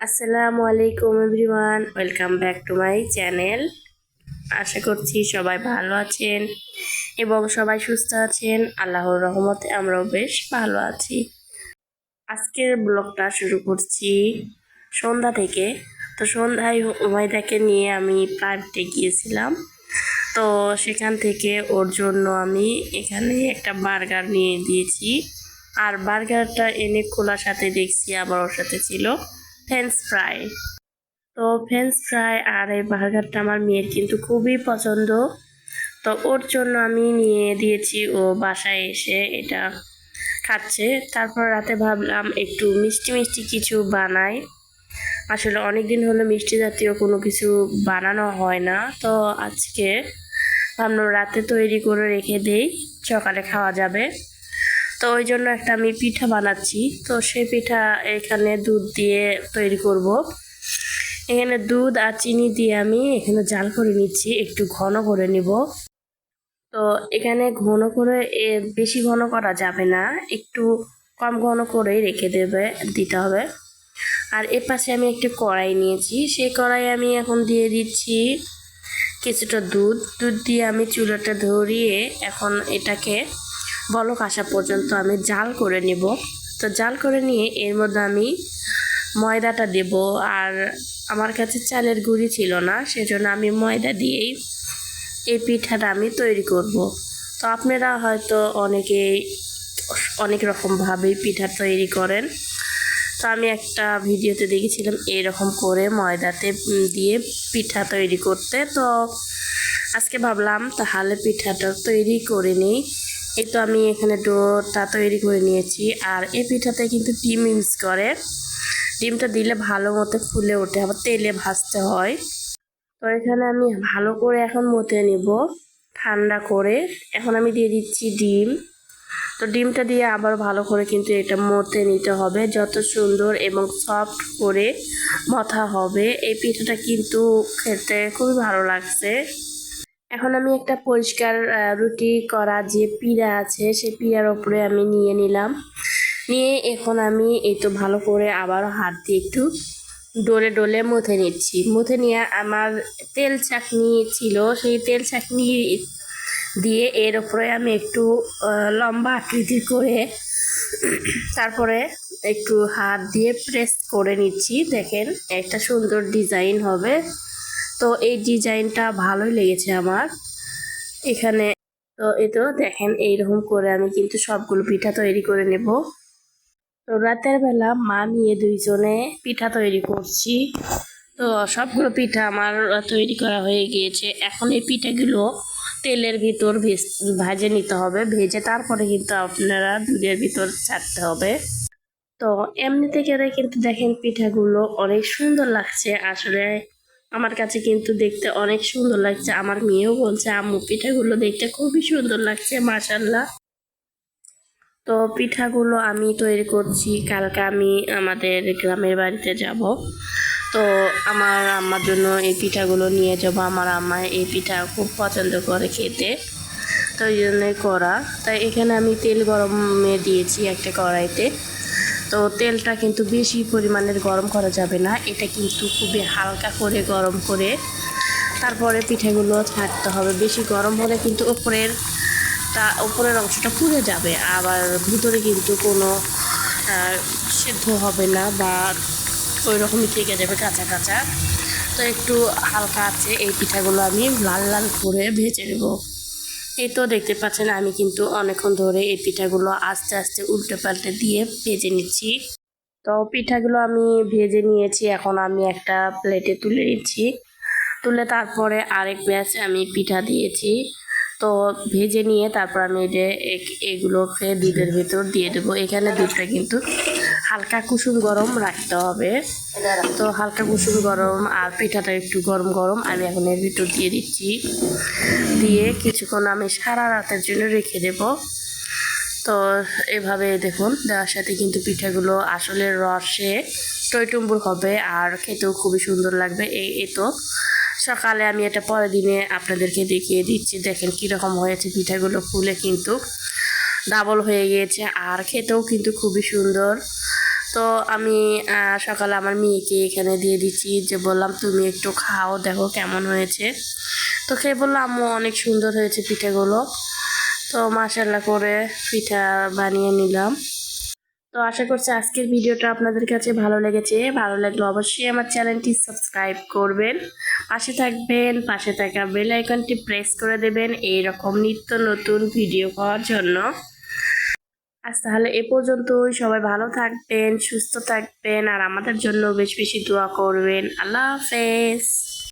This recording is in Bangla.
আসসালামু আলাইকুম everyone. Welcome back to my channel. আশা করছি সবাই ভালো আছেন এবং সবাই সুস্থ আছেন। আল্লাহর রহমতে আমরাও বেশ ভালো আছি। আজকের ব্লগটা শুরু করছি সন্ধ্যা থেকে। তো সন্ধ্যায় হুমায়দাকে নিয়ে আমি প্রাইভেটে গিয়েছিলাম। তো সেখান থেকে ওর জন্য আমি এখানে একটা বার্গার নিয়ে দিয়েছি। আর বার্গারটা এনে খোলার সাথে দেখছি আবার ওর সাথে ছিল। ফ্রেঞ্চ ফ্রাই তো ফ্রেঞ্চ ফ্রাই আর এই বার্গারটা আমার মেয়ের কিন্তু খুবই পছন্দ। তো ওর জন্য আমি নিয়ে দিয়েছি, ও বাসায় এসে এটা খাচ্ছে। তারপর রাতে ভাবলাম একটু মিষ্টি মিষ্টি কিছু বানাই। আসলে অনেক দিন হলো মিষ্টি জাতীয় কোনো কিছু বানানো হয় না। তো আজকে ভাবলাম রাতে তৈরি করে রেখে দেই, সকালে খাওয়া যাবে। তো ওই জন্য একটা আমি পিঠা বানাচ্ছি। তো সেই পিঠা এখানে দুধ দিয়ে তৈরি করব। এখানে দুধ আর চিনি দিয়ে আমি এখানে জাল করে নিচ্ছি, একটু ঘন করে নিব। তো এখানে ঘন করে বেশি ঘন করা যাবে না, একটু কম ঘন করেই রেখে দেবে, দিতে হবে। আর এ পাশে আমি একটি কড়াই নিয়েছি, সেই কড়াই আমি এখন দিয়ে দিচ্ছি কিছুটা দুধ। দুধ দিয়ে আমি চুলাটা ধরিয়ে এখন এটাকে বলক আসা পর্যন্ত আমি জাল করে নিব। তো জাল করে নিয়ে এর মধ্যে আমি ময়দাটা দেব। আর আমার কাছে চালের গুঁড়ি ছিল না, সেজন্য আমি ময়দা দিয়েই এই পিঠাটা আমি তৈরি করব। তো আপনারা হয়তো অনেকেই অনেক রকমভাবেই পিঠা তৈরি করেন। তো আমি একটা ভিডিওতে দেখেছিলাম এরকম করে ময়দাতে দিয়ে পিঠা তৈরি করতে। তো আজকে ভাবলাম তাহলে পিঠাটা তৈরি করে নিই। এই তো আমি এখানে ডোটা তৈরি করে নিয়েছি। আর এই পিঠাতে কিন্তু ডিম ইউজ করে। ডিমটা দিলে ভালো মতো ফুলে ওঠে, আবার তেলে ভাজতে হয়। তো এখানে আমি ভালো করে এখন মতে নেব, ঠান্ডা করে। এখন আমি দিয়ে দিচ্ছি ডিম। তো ডিমটা দিয়ে আবার ভালো করে কিন্তু এটা মতে নিতে হবে, যত সুন্দর এবং সফট করে মথা হবে। এই পিঠাটা কিন্তু খেতে খুবই ভালো লাগছে। এখন আমি একটা পরিষ্কার রুটি করা যে পিড়া আছে, সেই পিড়ার ওপরে আমি নিয়ে নিলাম। নিয়ে এখন আমি এই তো ভালো করে আবার হাত দিয়ে একটু ডলে ডলে মুথে নিচ্ছি। মুথে নিয়ে আমার তেল চাকনি ছিল, সেই তেল চাকনি দিয়ে এর ওপরে আমি একটু লম্বা আকৃতি করে তারপরে একটু হাত দিয়ে প্রেস করে নিচ্ছি। দেখেন, একটা সুন্দর ডিজাইন হবে। তো এই ডিজাইনটা ভালোই লেগেছে আমার। এখানে তো এই তো দেখেন, এইরকম করে আমি কিন্তু সবগুলো পিঠা তৈরি করে নেব। তো রাতের বেলা মা নিয়ে দুইজনে পিঠা তৈরি করছি। তো সবগুলো পিঠা আমার তৈরি করা হয়ে গিয়েছে। এখন এই পিঠাগুলো তেলের ভিতর ভেজ- নিতে হবে। ভেজে তারপরে কিন্তু আপনারা দুধের ভিতর ছাড়তে হবে। তো এমনিতে গেলে কিন্তু দেখেন পিঠাগুলো অনেক সুন্দর লাগছে। আসলে আমার কাছে কিন্তু দেখতে অনেক সুন্দর লাগছে। আমার মেয়েও বলছে, আম্মু, পিঠাগুলো দেখতে খুবই সুন্দর লাগছে মাশাল্লাহ তো পিঠাগুলো আমি তৈরি করছি। কালকে আমি আমাদের গ্রামের বাড়িতে যাব। তো আমার আম্মার জন্য এই পিঠাগুলো নিয়ে যাব। আমার আম্মা এই পিঠা খুব পছন্দ করে খেতে। তো এই জন্যই করা। তাই এখানে আমি তেল গরমে দিয়েছি একটা কড়াইতে। তো তেলটা কিন্তু বেশি পরিমাণের গরম করা যাবে না। এটা কিন্তু খুবই হালকা করে গরম করে তারপরে পিঠাগুলো ছাড়তে হবে। বেশি গরম হলে কিন্তু ওপরের তা ওপরের অংশটা পুড়ে যাবে। আবার ভিতরে কিন্তু কোনো সেদ্ধ হবে না বা ওই রকমই থেকে যাবে কাঁচা কাঁচা। তো একটু হালকা আছে এই পিঠাগুলো আমি লাল লাল করে ভেজে নেব। এই তো দেখতে পাচ্ছেন, আমি কিন্তু অনেকক্ষণ ধরে এই পিঠাগুলো আস্তে আস্তে উল্টে পাল্টে দিয়ে ভেজে নিচ্ছি। তো পিঠাগুলো আমি ভেজে নিয়েছি, এখন আমি একটা প্লেটে তুলে নিচ্ছি। তুলে তারপরে আরেক ব্যাচ আমি পিঠা দিয়েছি। তো ভেজে নিয়ে তারপর আমি যে এগুলোকে দুধের ভেতর দিয়ে দেবো। এখানে দুধটা কিন্তু হালকা কুসুম গরম রাখতে হবে। তো হালকা কুসুম গরম আর পিঠাটা একটু গরম গরম আমি এখন এর ভিতর দিয়ে দিচ্ছি। দিয়ে কিছুক্ষণ আমি সারা রাতের জন্য রেখে দেব। তো এভাবে দেখুন, দেওয়ার সাথে কিন্তু পিঠাগুলো আসলে রসে টইটুম্বুর হবে আর খেতেও খুবই সুন্দর লাগবে। এই এই তো সকালে আমি এটা পরের দিনে আপনাদেরকে দেখিয়ে দিচ্ছি। দেখেন কীরকম হয়েছে পিঠাগুলো, ফুলে কিন্তু ডাবল হয়ে গিয়েছে আর খেতেও কিন্তু খুবই সুন্দর। তো আমি সকালে আমার মেয়েকে এখানে দিয়ে দিচ্ছি যে বললাম, তুমি একটু খাও, দেখো কেমন হয়েছে। তো খেয়ে বলল, আম্মু, অনেক সুন্দর হয়েছে পিঠেগুলো। তো মাসাল্লাহ করে পিঠা বানিয়ে নিলাম। তো আশা করছি আজকের ভিডিওটা আপনাদের কাছে ভালো লেগেছে। ভালো লাগলে অবশ্যই আমার চ্যানেলটি সাবস্ক্রাইব করবেন। পাশে থাকবেন, পাশে থাকা বেল আইকনটি প্রেস করে দেবেন। এই রকম নিত্য নতুন ভিডিও পাওয়ার জন্য। আজ তাহলে এ পর্যন্তই। সবাই ভালো থাকবেন, সুস্থ থাকবেন, আর আমাদের জন্য বেশ বেশি দোয়া করবেন। আল্লাহ হাফেজ।